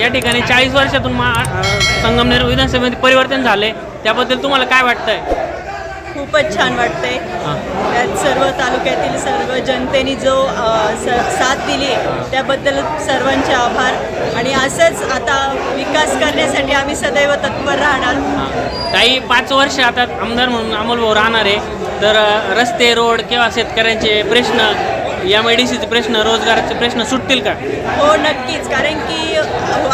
या ठिकाणी चाळीस वर्षातून मा संगमनेर विधानसभेमध्ये परिवर्तन झाले त्याबद्दल तुम्हाला काय वाटतंय? खूपच छान वाटतंय. त्यात सर्व तालुक्यातील सर्व जनतेने जो स- साथ दिली त्याबद्दल सर्वांचे आभार. आणि असंच आता विकास करण्यासाठी आम्ही सदैव तत्पर राहणार. हां. काही पाच वर्ष आता आमदार म्हणून अमोल भाऊ राहणार आहे. तर अ, रस्ते रोड किंवा शेतकऱ्यांचे प्रश्न एम आय डी सीचे प्रश्न रोजगाराचे प्रश्न सुटतील का? हो नक्कीच. कारण की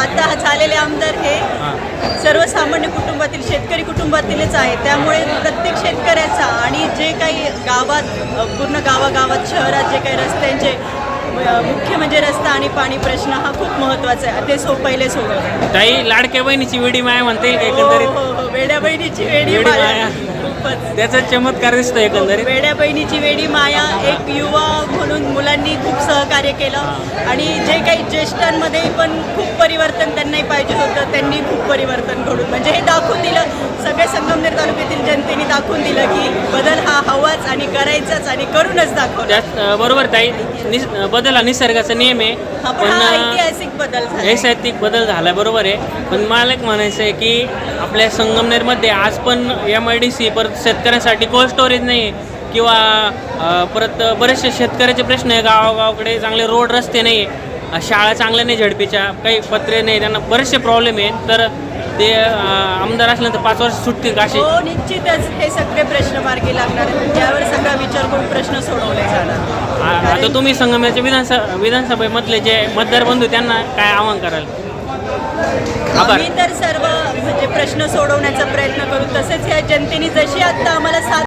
आता झालेले आमदार हे सर्वसामान्य कुटुंबातील शेतकरी कुटुंबातीलच आहे त्यामुळे प्रत्येक शेतकऱ्याचा आणि जे काही गावात पूर्ण गावागावात शहरात जे काही रस्त्यांचे मुख्य म्हणजे रस्ता आणि पाणी प्रश्न हा खूप महत्त्वाचा आहे. ते सो पहिले सोडवलं काही लाडक्या बहिणीची वेडी माया म्हणता हो एकंदरीत? हो. हो वेड्या बहिणीची वेडी माया. त्याचा चमत्कार दिसतो एकंदरीत. वेड्या बहिणीची वेडी माया एक युवा म्हणून मुलांनी खूप सहकार्य केलं. आणि जे काही ज्येष्ठांमध्ये पण खूप परिवर्तन त्यांनाही पाहिजे होतं त्यांनी खूप परिवर्तन घडून म्हणजे हे दाखवून दिलं. सगळ्या संगमनेर तालुक्यातील जनतेने दाखवून दिलं की बदल हा हवाच आणि करायचाच आणि करूनच दाखवला. अ, बरोबर ताई निस बदल हा निसर्गाचा नियम आहे. हा पण हा ऐतिहासिक बदल झाला ऐतिहासिक बदल झाला बरोबर आहे. पण मला एक म्हणायचं आहे की आपल्या संगमनेरमध्ये आज पण एम आय डी सी परत शेतकऱ्यांसाठी कोल्ड स्टोरेज नाही आहे. किंवा अ, परत बरेचसे शेतकऱ्याचे प्रश्न आहे गावागावाकडे चांगले रोड रस्ते नाही आहे. शाळा चांगल्या नाही झडपीच्या काही पत्रे नाही त्यांना बरेचसे प्रॉब्लेम आहेत तर ते आमदार असल्यानंतर पाच वर्ष सुटतील का असे हो निश्चितच हे सगळे प्रश्न मार्गी लागणार आहेत. यावर सगळा विचार करून प्रश्न सोडवले जाणार. आता तुम्ही संगमनेरच्या विधानसभा विधानसभेमधले जे मतदार बंधू त्यांना काय आवाहन कराल? आम्ही तर सर्व म्हणजे प्रश्न सोडवण्याचा प्रयत्न करू. तसेच या जनतेने जशी आता आम्हाला साथ